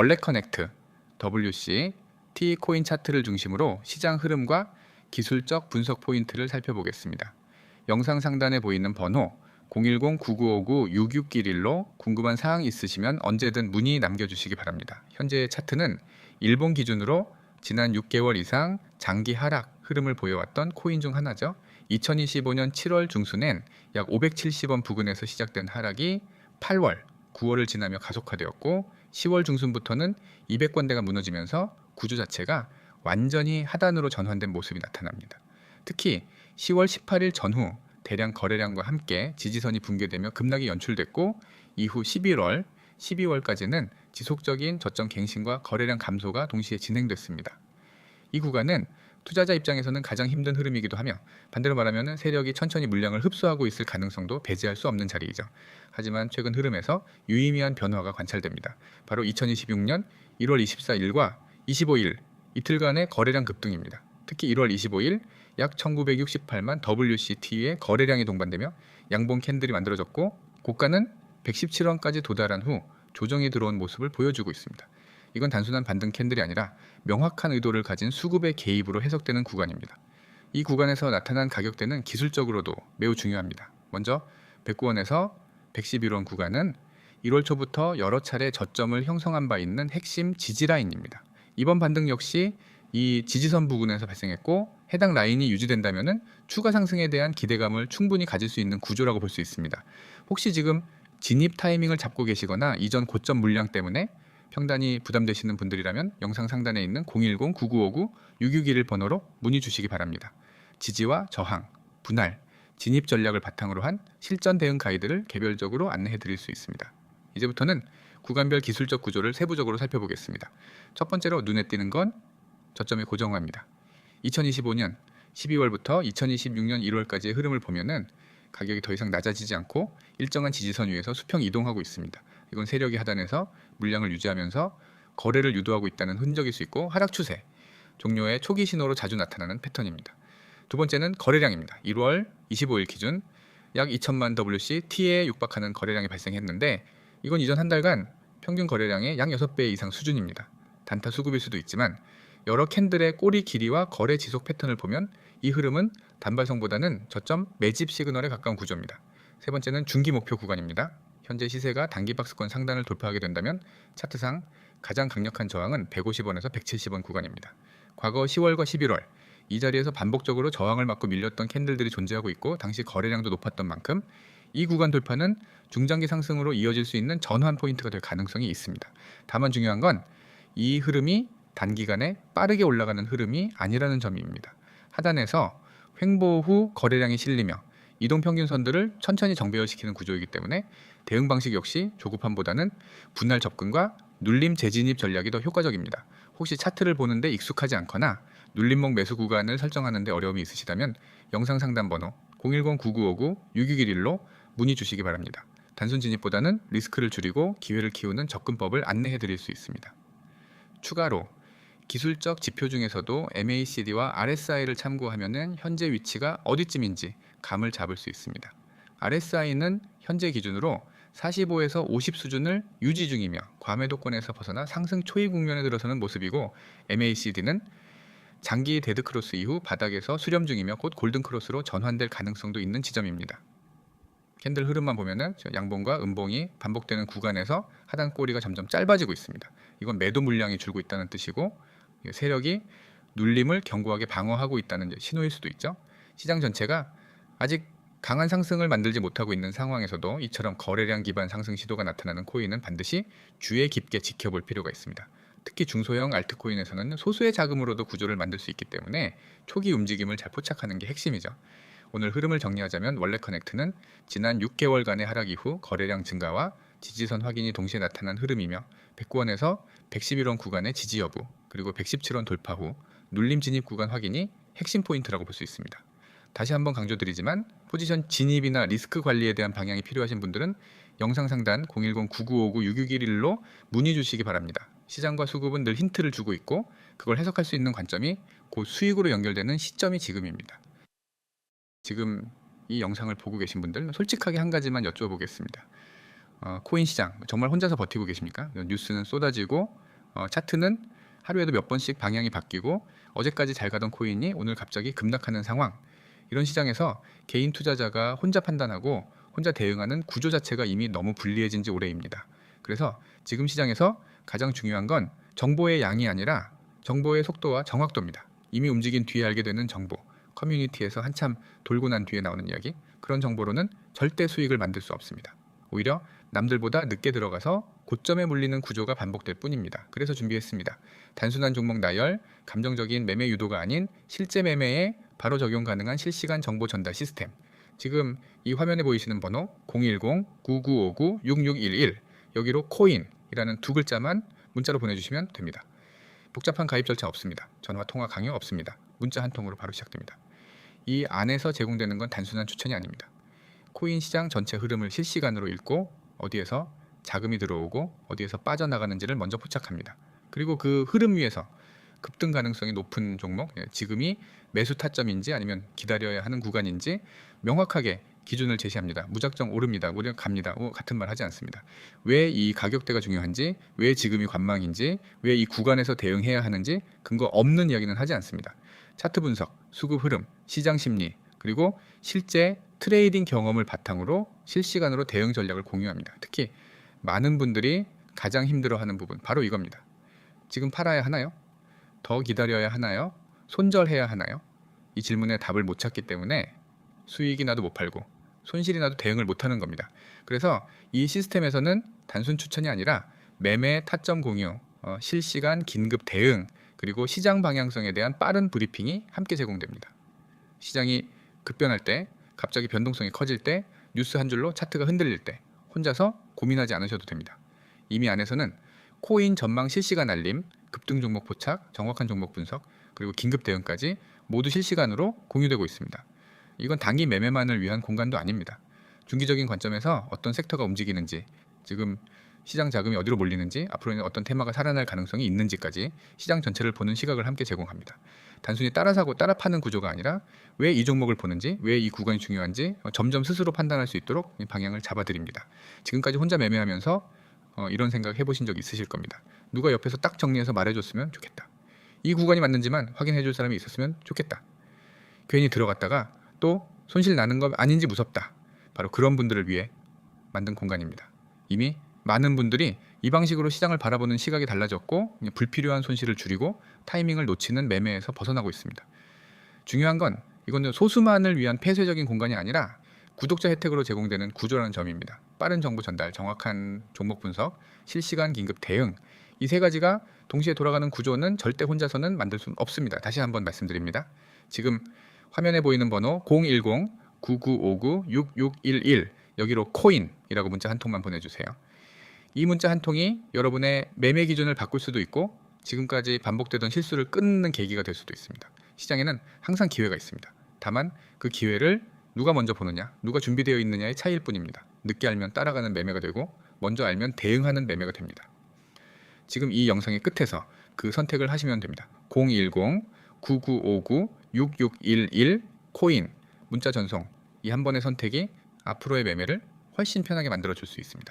월렛 커넥트, WC, T 코인 차트를 중심으로 시장 흐름과 기술적 분석 포인트를 살펴보겠습니다. 영상 상단에 보이는 번호 010-9959-6611로 궁금한 사항 있으시면 언제든 문의 남겨주시기 바랍니다. 현재 차트는 일본 기준으로 지난 6개월 이상 장기 하락 흐름을 보여왔던 코인 중 하나죠. 2025년 7월 중순엔 약 570원 부근에서 시작된 하락이 8월, 9월을 지나며 가속화되었고 10월 중순부터는 200권대가 무너지면서 구조 자체가 완전히 하단으로 전환된 모습이 나타납니다. 특히 10월 18일 전후 대량 거래량과 함께 지지선이 붕괴되며 급락이 연출됐고 이후 11월, 12월까지는 지속적인 저점 갱신과 거래량 감소가 동시에 진행됐습니다. 이 구간은 투자자 입장에서는 가장 힘든 흐름이기도 하며 반대로 말하면 세력이 천천히 물량을 흡수하고 있을 가능성도 배제할 수 없는 자리이죠. 하지만 최근 흐름에서 유의미한 변화가 관찰됩니다. 바로 2026년 1월 24일과 25일 이틀간의 거래량 급등입니다. 특히 1월 25일 약 1968만 WCT의 거래량이 동반되며 양봉 캔들이 만들어졌고 고가는 117원까지 도달한 후 조정이 들어온 모습을 보여주고 있습니다. 이건 단순한 반등 캔들이 아니라 명확한 의도를 가진 수급의 개입으로 해석되는 구간입니다. 이 구간에서 나타난 가격대는 기술적으로도 매우 중요합니다. 먼저 109원에서 111원 구간은 1월 초부터 여러 차례 저점을 형성한 바 있는 핵심 지지 라인입니다. 이번 반등 역시 이 지지선 부근에서 발생했고 해당 라인이 유지된다면 추가 상승에 대한 기대감을 충분히 가질 수 있는 구조라고 볼 수 있습니다. 혹시 지금 진입 타이밍을 잡고 계시거나 이전 고점 물량 때문에 평단이 부담되시는 분들이라면 영상 상단에 있는 010-9959-6611 번호로 문의 주시기 바랍니다. 지지와 저항, 분할, 진입 전략을 바탕으로 한 실전 대응 가이드를 개별적으로 안내해 드릴 수 있습니다. 이제부터는 구간별 기술적 구조를 세부적으로 살펴보겠습니다. 첫 번째로 눈에 띄는 건 저점의 고정화입니다. 2025년 12월부터 2026년 1월까지의 흐름을 보면은 가격이 더 이상 낮아지지 않고 일정한 지지선 위에서 수평 이동하고 있습니다. 이건 세력이 하단에서 물량을 유지하면서 거래를 유도하고 있다는 흔적일 수 있고 하락 추세 종료의 초기 신호로 자주 나타나는 패턴입니다. 두 번째는 거래량입니다. 1월 25일 기준 약 2천만 WC T에 육박하는 거래량이 발생했는데 이건 이전 한 달간 평균 거래량의 약 6배 이상 수준입니다. 단타 수급일 수도 있지만 여러 캔들의 꼬리 길이와 거래 지속 패턴을 보면 이 흐름은 단발성보다는 저점 매집 시그널에 가까운 구조입니다. 세 번째는 중기 목표 구간입니다. 현재 시세가 단기 박스권 상단을 돌파하게 된다면 차트상 가장 강력한 저항은 150원에서 170원 구간입니다. 과거 10월과 11월 이 자리에서 반복적으로 저항을 맞고 밀렸던 캔들들이 존재하고 있고 당시 거래량도 높았던 만큼 이 구간 돌파는 중장기 상승으로 이어질 수 있는 전환 포인트가 될 가능성이 있습니다. 다만 중요한 건 이 흐름이 단기간에 빠르게 올라가는 흐름이 아니라는 점입니다. 하단에서 횡보 후 거래량이 실리며 이동 평균선들을 천천히 정배열시키는 구조이기 때문에 대응 방식 역시 조급함보다는 분할 접근과 눌림 재진입 전략이 더 효과적입니다. 혹시 차트를 보는데 익숙하지 않거나 눌림목 매수 구간을 설정하는데 어려움이 있으시다면 영상 상담 번호 010-9959-6611로 문의 주시기 바랍니다. 단순 진입보다는 리스크를 줄이고 기회를 키우는 접근법을 안내해 드릴 수 있습니다. 추가로 기술적 지표 중에서도 MACD와 RSI를 참고하면 현재 위치가 어디쯤인지 감을 잡을 수 있습니다. RSI는 현재 기준으로 45에서 50 수준을 유지 중이며 과매도권에서 벗어나 상승 초이 국면에 들어서는 모습이고 MACD는 장기 데드 크로스 이후 바닥에서 수렴 중이며 곧 골든 크로스로 전환될 가능성도 있는 지점입니다. 캔들 흐름만 보면은 양봉과 음봉이 반복되는 구간에서 하단 꼬리가 점점 짧아지고 있습니다. 이건 매도 물량이 줄고 있다는 뜻이고 세력이 눌림을 견고하게 방어하고 있다는 신호일 수도 있죠. 시장 전체가 아직 강한 상승을 만들지 못하고 있는 상황에서도 이처럼 거래량 기반 상승 시도가 나타나는 코인은 반드시 주의 깊게 지켜볼 필요가 있습니다. 특히 중소형 알트코인에서는 소수의 자금으로도 구조를 만들 수 있기 때문에 초기 움직임을 잘 포착하는 게 핵심이죠. 오늘 흐름을 정리하자면 원래 커넥트는 지난 6개월간의 하락 이후 거래량 증가와 지지선 확인이 동시에 나타난 흐름이며 109원에서 111원 구간의 지지 여부 그리고 117원 돌파 후 눌림 진입 구간 확인이 핵심 포인트라고 볼 수 있습니다. 다시 한번 강조드리지만 포지션 진입이나 리스크 관리에 대한 방향이 필요하신 분들은 영상 상단 010-9959-6611로 문의 주시기 바랍니다. 시장과 수급은 늘 힌트를 주고 있고 그걸 해석할 수 있는 관점이 곧 수익으로 연결되는 시점이 지금입니다. 지금 이 영상을 보고 계신 분들 솔직하게 한 가지만 여쭤보겠습니다. 어, 코인 시장 정말 혼자서 버티고 계십니까? 뉴스는 쏟아지고 어, 차트는 하루에도 몇 번씩 방향이 바뀌고 어제까지 잘 가던 코인이 오늘 갑자기 급락하는 상황. 이런 시장에서 개인 투자자가 혼자 판단하고 혼자 대응하는 구조 자체가 이미 너무 불리해진 지 오래입니다. 그래서 지금 시장에서 가장 중요한 건 정보의 양이 아니라 정보의 속도와 정확도입니다. 이미 움직인 뒤에 알게 되는 정보, 커뮤니티에서 한참 돌고 난 뒤에 나오는 이야기, 그런 정보로는 절대 수익을 만들 수 없습니다. 오히려 남들보다 늦게 들어가서 고점에 물리는 구조가 반복될 뿐입니다. 그래서 준비했습니다. 단순한 종목 나열, 감정적인 매매 유도가 아닌 실제 매매에 바로 적용 가능한 실시간 정보 전달 시스템. 지금 이 화면에 보이시는 번호 010-9959-6611 여기로 코인이라는 두 글자만 문자로 보내주시면 됩니다. 복잡한 가입 절차 없습니다. 전화 통화 강요 없습니다. 문자 한 통으로 바로 시작됩니다. 이 안에서 제공되는 건 단순한 추천이 아닙니다. 코인 시장 전체 흐름을 실시간으로 읽고 어디에서 자금이 들어오고 어디에서 빠져나가는지를 먼저 포착합니다. 그리고 그 흐름 위에서 급등 가능성이 높은 종목, 예, 지금이 매수 타점인지 아니면 기다려야 하는 구간인지 명확하게 기준을 제시합니다. 무작정 오릅니다. 우리가 갑니다. 어, 같은 말 하지 않습니다. 왜 이 가격대가 중요한지, 왜 지금이 관망인지, 왜 이 구간에서 대응해야 하는지 근거 없는 이야기는 하지 않습니다. 차트 분석, 수급 흐름, 시장 심리, 그리고 실제 트레이딩 경험을 바탕으로 실시간으로 대응 전략을 공유합니다. 특히 많은 분들이 가장 힘들어하는 부분 바로 이겁니다. 지금 팔아야 하나요? 더 기다려야 하나요? 손절해야 하나요? 이 질문에 답을 못 찾기 때문에 수익이 나도 못 팔고 손실이 나도 대응을 못 하는 겁니다. 그래서 이 시스템에서는 단순 추천이 아니라 매매 타점 공유, 어, 실시간 긴급 대응, 그리고 시장 방향성에 대한 빠른 브리핑이 함께 제공됩니다. 시장이 급변할 때, 갑자기 변동성이 커질 때, 뉴스 한 줄로 차트가 흔들릴 때 혼자서 고민하지 않으셔도 됩니다. 이미 안에서는 코인 전망 실시간 알림, 급등 종목 포착, 정확한 종목 분석, 그리고 긴급 대응까지 모두 실시간으로 공유되고 있습니다. 이건 단기 매매만을 위한 공간도 아닙니다. 중기적인 관점에서 어떤 섹터가 움직이는지, 지금 시장 자금이 어디로 몰리는지, 앞으로는 어떤 테마가 살아날 가능성이 있는지까지 시장 전체를 보는 시각을 함께 제공합니다. 단순히 따라 사고 따라 파는 구조가 아니라 왜 이 종목을 보는지, 왜 이 구간이 중요한지 어, 점점 스스로 판단할 수 있도록 이 방향을 잡아드립니다. 지금까지 혼자 매매하면서 어, 이런 생각 해보신 적 있으실 겁니다. 누가 옆에서 딱 정리해서 말해줬으면 좋겠다. 이 구간이 맞는지만 확인해줄 사람이 있었으면 좋겠다. 괜히 들어갔다가 또 손실 나는 거 아닌지 무섭다. 바로 그런 분들을 위해 만든 공간입니다. 이미 많은 분들이 이 방식으로 시장을 바라보는 시각이 달라졌고 불필요한 손실을 줄이고 타이밍을 놓치는 매매에서 벗어나고 있습니다. 중요한 건 이건 소수만을 위한 폐쇄적인 공간이 아니라 구독자 혜택으로 제공되는 구조라는 점입니다. 빠른 정보 전달, 정확한 종목 분석, 실시간 긴급 대응 이 세 가지가 동시에 돌아가는 구조는 절대 혼자서는 만들 수는 없습니다. 다시 한번 말씀드립니다. 지금 화면에 보이는 번호 010-9959-6611 여기로 코인이라고 문자 한 통만 보내주세요. 이 문자 한 통이 여러분의 매매 기준을 바꿀 수도 있고 지금까지 반복되던 실수를 끊는 계기가 될 수도 있습니다. 시장에는 항상 기회가 있습니다. 다만 그 기회를 누가 먼저 보느냐, 누가 준비되어 있느냐의 차이일 뿐입니다. 늦게 알면 따라가는 매매가 되고 먼저 알면 대응하는 매매가 됩니다. 지금 이 영상의 끝에서 그 선택을 하시면 됩니다. 010-9959-6611 코인 문자 전송 이 한 번의 선택이 앞으로의 매매를 훨씬 편하게 만들어 줄 수 있습니다.